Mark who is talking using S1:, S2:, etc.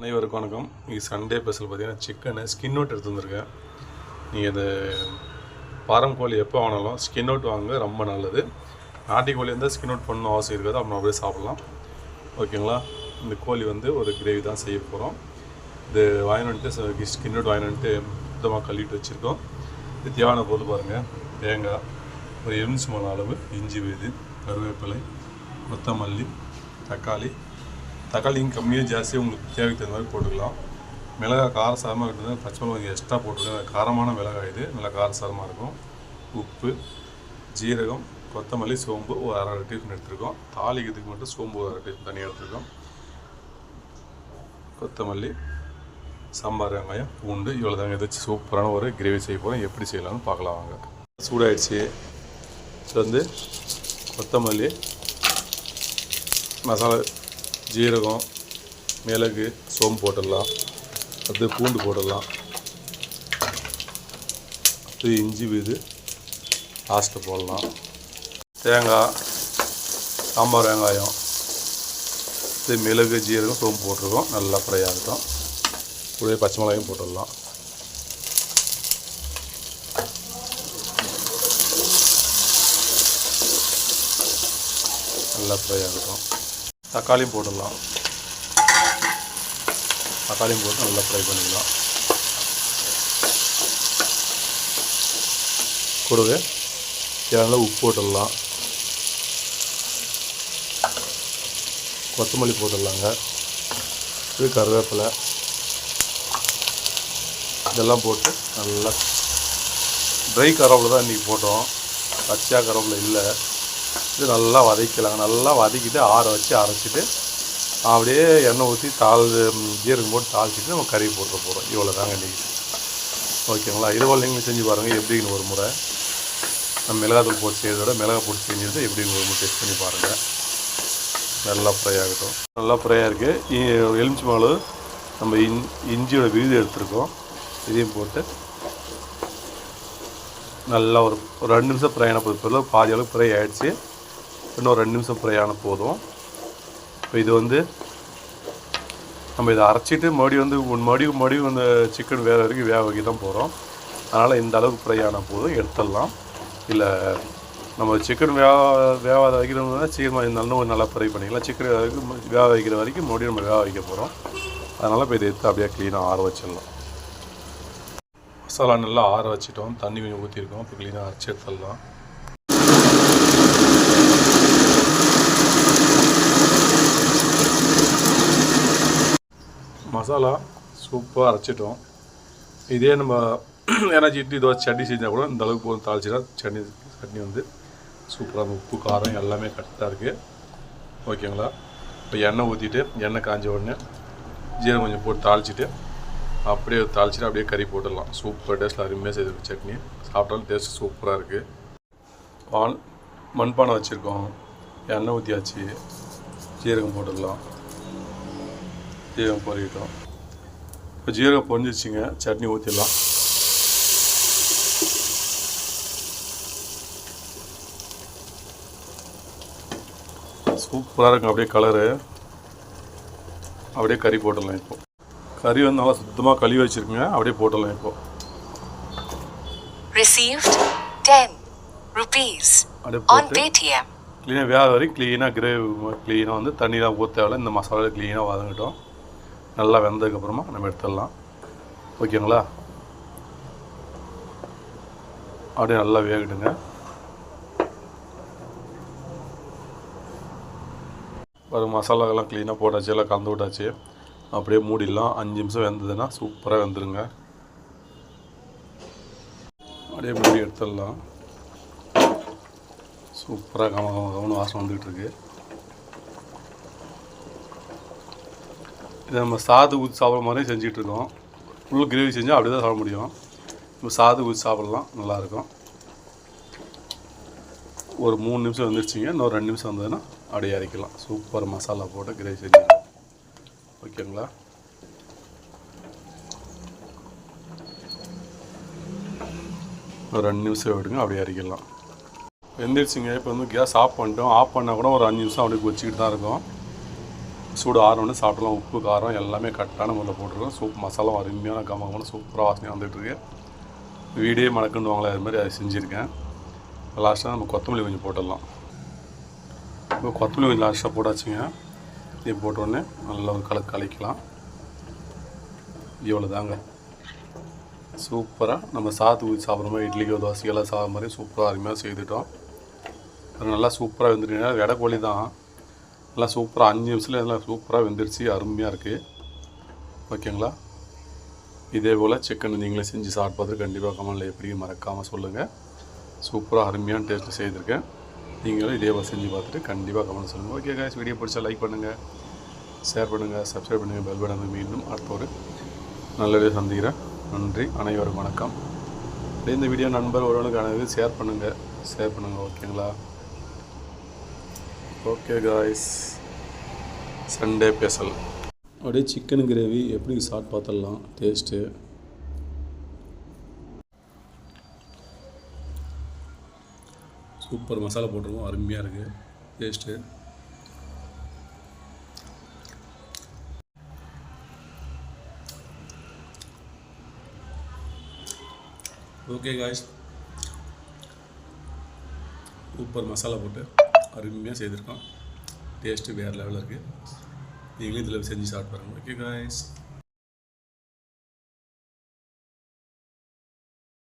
S1: அனைவருக்கும் வணக்கம். இது சண்டே ஸ்பெஷல் பார்த்தீங்கன்னா சிக்கனு ஸ்கின் அவுட் எடுத்து வந்திருக்கேன். நீங்கள் இந்த பாரம் கோழி எப்போ வாங்கினாலும் ஸ்கின் அவுட் வாங்க ரொம்ப நல்லது. நாட்டுக்கோழி கோழி இருந்தால் ஸ்கின் அவுட் பண்ணணும் அவசியம் இருக்காது. அப்புறம் அப்படியே சாப்பிட்லாம். ஓகேங்களா? இந்த கோழி வந்து ஒரு கிரேவி தான் செய்ய போகிறோம் இது வாங்கினுட்டு வந்துட்டு ஸ்கின் அவுட் வாங்கினுட்டு மொத்தமாக சுத்தமாக கழுவிட்டு வச்சுருக்கோம். இது தேவையான பொருள் பாருங்கள் தேங்காய் ஒரு எலுமிச்சி மூணு அளவு இஞ்சி வீது கருவேப்பிலை கொத்தமல்லி தக்காளி தக்காளி கம்மியாக ஜாஸ்தியாக உங்களுக்கு தேவைக்கு தகுந்த மாதிரி போட்டுக்கலாம். மிளகாய் காரசாரமாக இருக்கிறது பச்சை மிளகாய் எக்ஸ்ட்ரா போட்டுருக்கேன் காரமான மிளகாய் இது. நல்லா காரசாரமாக இருக்கும். உப்பு ஜீரகம் கொத்தமல்லி சோம்பு ஒரு அரை அரை டீஸ்பூன் எடுத்துருக்கோம். தாளிக்கிறதுக்கு மட்டும் சோம்பு ஒரு அரை டீஸ்பூன் தனியாக எடுத்துருக்கோம். கொத்தமல்லி சாம்பார் வெங்காயம் பூண்டு இவ்வளோ தாங்க எதாச்சும் சூப்பரான ஒரு கிரேவி செய்ய போகிறோம் எப்படி செய்யலாம்னு பார்க்கலாம் வாங்க. சூடாயிடுச்சு. இது வந்து கொத்தமல்லி மசாலா ஜீரகம் மிளகு சோம்பு போட்டுடலாம். அடுத்து பூண்டு போட்டுடலாம். அடுத்து இஞ்சி வீது லாஸ்ட்டு போடலாம். தேங்காய் சாம்பார் வெங்காயம். இது மிளகு ஜீரகம் சோம்பு போட்டிருக்கோம். நல்லா ஃப்ரை ஆகட்டும். கூடவே பச்சை மிளகாயும் போட்டுடலாம். நல்லா ஃப்ரை ஆகட்டும். தக்காளியும் போட்டுடலாம். தக்காளியும் போட்டு நல்லா ஃப்ரை பண்ணிக்கலாம். கூடவே தேவையான உப்பு போட்டுடலாம். கொத்தமல்லி போட்டுடலாங்க. இது கருவேப்பிலை. இதெல்லாம் போட்டு நல்லா ட்ரை கருவேப்பிலை தான் இன்றைக்கி போட்டோம். பச்சையாக கருவேப்பிலை இல்லை. இது நல்லா வதக்கலாங்க நல்லா வதக்கிட்டு ஆற வச்சு அரைச்சிட்டு அப்படியே எண்ணெய் ஊற்றி தாள் ஜீரகம் போட்டு தாளிச்சிட்டு நம்ம கறி போட்டு போகிறோம் இவ்வளோ தாங்க இன்றைக்கி ஓகேங்களா? இது நீங்களும் நீங்கள் செஞ்சு பாருங்கள் எப்படின்னு ஒரு முறை. நம்ம மிளகாத்தூள் போட்டு செய்கிறத விட மிளகா போட்டு செஞ்சது எப்படின்னு ஒரு முறை டெஸ்ட் பண்ணி பாருங்கள் நல்லா ஃப்ரை ஆகட்டும். நல்லா ஃப்ரையாக இருக்குது எலுமிச்சி மாவு நம்ம இன் இஞ்சியோட விழுது எடுத்துருக்கோம். இதையும் போட்டு நல்லா ஒரு ரெண்டு நிமிஷம் ஃப்ரை ஆன போதும் பாதி அளவுக்கு ஃப்ரை ஆகிடுச்சு இன்னும் ரெண்டு நிமிஷம் ஃப்ரை ஆன போதும். இப்போ இது வந்து நம்ம இதை அரைச்சிட்டு மறுபடியும் வந்து மறுபடியும் மறுபடியும் அந்த சிக்கன் வேறு வரைக்கும் வேக வைக்க தான் போகிறோம் அதனால் இந்த அளவுக்கு ஃப்ரை ஆன போதும். எடுத்துடலாம். இல்லை நம்ம சிக்கன் வேக வேகாத வைக்கிறோம்னா சீக்கிரமாக இருந்தாலும் நல்லா ஃப்ரை பண்ணிக்கலாம். சிக்கன் வரைக்கும் வேக வைக்கிற வரைக்கும் மறுபடியும் நம்ம வேக வைக்க போகிறோம் அதனால் இப்போ இதை எடுத்து அப்படியே க்ளீனாக ஆற வச்சிடலாம். மசாலா நல்லா ஆற வச்சிட்டோம். தண்ணி கொஞ்சம் ஊற்றிருக்கோம் இப்போ க்ளீனாக அரைச்சி எடுத்துடலாம். மசாலா சூப்பராக அரைச்சிட்டோம். இதே நம்ம எனர்ஜி இட்லி தோசை சட்னி செஞ்சால் கூட இந்த அளவுக்கு போதும். தாளிச்சிட்டா சட்னி சட்னி வந்து சூப்பராக உப்பு காரம் எல்லாமே கரெக்டாக இருக்குது ஓகேங்களா? இப்போ எண்ணெய் ஊற்றிட்டு எண்ணெய் காஞ்ச உடனே ஜீரகம் கொஞ்சம் போட்டு தாளிச்சிட்டு அப்படியே தாளிச்சிட்டு அப்படியே கறி போட்டுடலாம். சூப்பர் டேஸ்ட்டில் அருமையாக செய்திருக்கு சட்னி. சாப்பிட்டாலும் டேஸ்ட் சூப்பராக இருக்குது பால் மண்பானை வச்சுருக்கோம். எண்ணெய் ஊற்றியாச்சு ஜீரகம் போட்டுடலாம். ஜீரகம் பொறிக்கிட்டோம் இப்போ ஜீரகம் பொரிஞ்சிருச்சுங்க. சட்னி ஊற்றிடலாம் சூப்பராக இருக்கும் அப்படியே கலரு அப்படியே கறி போட்டுடலாம் இப்போ. கறி வந்து நல்லா சுத்தமாக கழுவி வச்சுருக்குங்க. அப்படியே போட்டுடலாம் இப்போ.
S2: Received 10 rupees
S1: அப்படியே
S2: on
S1: போட்டு
S2: Paytm.
S1: க்ளீனாக வேக வரைக்கும் க்ளீனாக கிரேவி க்ளீனாக வந்து தண்ணிலாம் ஊற்ற இந்த மசாலா க்ளீனாக வதங்கட்டும். நல்லா வெந்ததுக்கப்புறமா நம்ம எடுத்துடலாம். ஓகேங்களா? அப்படியே நல்லா வேகட்டுங்க. ஒரு மசாலாக்கெல்லாம் க்ளீனாக போட்டாச்சு எல்லாம் கலந்து விட்டாச்சு. அப்படியே மூடிடலாம். அஞ்சு நிமிஷம் வெந்ததுன்னா சூப்பராக வெந்துருங்க. அப்படியே மூடி எடுத்துடலாம். சூப்பராக கம கம வாசம் வந்துக்கிட்டு இதை நம்ம சாது ஊற்றி சாப்பிட்ற மாதிரி செஞ்சுட்டு இருக்கோம் ஃபுல் கிரேவி செஞ்சால் அப்படி தான் சாப்பிட முடியும். நம்ம சாது ஊற்றி சாப்பிட்லாம் நல்லாயிருக்கும். ஒரு மூணு நிமிஷம் வந்துருச்சிங்க. இன்னொரு ரெண்டு நிமிஷம் வந்ததுன்னா அப்படியே இறக்கலாம் சூப்பர் மசாலா போட்டு கிரேவி செஞ்சுக்கலாம். ஓகேங்களா? ஒரு ரெண்டு நிமிஷம் விடுங்க அப்படியே இறக்கிடலாம். வெந்துருச்சுங்க. இப்போ வந்து கேஸ் ஆஃப் பண்ணிட்டோம். ஆஃப் பண்ணால் கூட ஒரு அஞ்சு நிமிஷம் அப்படியே வச்சுக்கிட்டு தான் இருக்கும். சூடு ஆறணுன்னு சாப்பிடலாம். உப்பு காரம் எல்லாமே கரெக்டான முறையில் போட்டிருக்கோம். சூப் மசாலா அருமையான கமகமான சூப்பராக வாசனையாக வந்துட்டுருக்கு வீடே மணக்குன்னுவாங்களே அது மாதிரி அதை செஞ்சுருக்கேன். லாஸ்ட்டாக நம்ம கொத்தமல்லி கொஞ்சம் போட்டுடலாம். இப்போ கொத்தமல்லி கொஞ்சம் லாஸ்ட்டாக போட்டாச்சுங்க. இது போட்டோடனே நல்லா ஒரு கலக்கு கலைக்கலாம். இவ்வளோ தாங்க சூப்பராக நம்ம சாத்து ஊற்றி சாப்பிட்ற மாதிரி இட்லிக்கோ தோசைக்கெல்லாம் சாப்பிட்ற மாதிரி சூப்பராக அருமையாக செய்துட்டோம். அது நல்லா சூப்பராக வெந்துருக்கீங்க வெடை கோழி தான். எல்லாம் சூப்பராக அஞ்சு நிமிஷத்தில் எல்லாம் சூப்பராக வெந்துருச்சு. அருமையாக இருக்குது ஓகேங்களா? இதே போல் சிக்கன் நீங்களே செஞ்சு சாப்பிட்டு பார்த்துட்டு கண்டிப்பாக கமலில் எப்படி மறக்காமல் சொல்லுங்கள் சூப்பராக அருமையான டேஸ்ட்டு செய்திருக்கேன். நீங்களும் இதே போல் செஞ்சு பார்த்துட்டு கண்டிப்பாக கமெண்ட் சொல்லுங்கள் ஓகே காய்ஸ் வீடியோ பிடிச்சா லைக் பண்ணுங்கள் ஷேர் பண்ணுங்கள் சப்ஸ்கிரைப் பண்ணுங்கள் பெல் பட்டன் மீண்டும் அடுத்த ஒரு நல்லதே சந்திக்கிறேன். நன்றி. அனைவரும் வணக்கம். இந்த வீடியோ நண்பர் ஒருவனுக்கு அனைவரும் ஷேர் பண்ணுங்கள் ஷேர் பண்ணுங்கள் ஓகேங்களா ஓகே காய்ஸ் சண்டே பேசல் அப்படியே சிக்கன் கிரேவி எப்படி சாட் பார்த்துடலாம்? டேஸ்ட்டு சூப்பர் மசாலா போட்டிருக்கோம். அருமையாக இருக்குது taste okay guys super masala போட்டு. அருமையாக செய்திருக்கோம். டேஸ்ட்டு வேறு லெவலில் இருக்குது நீங்களும் இதில் செஞ்சு சாப்பிட்டு பாருங்கள் ஓகே காய்ஸ்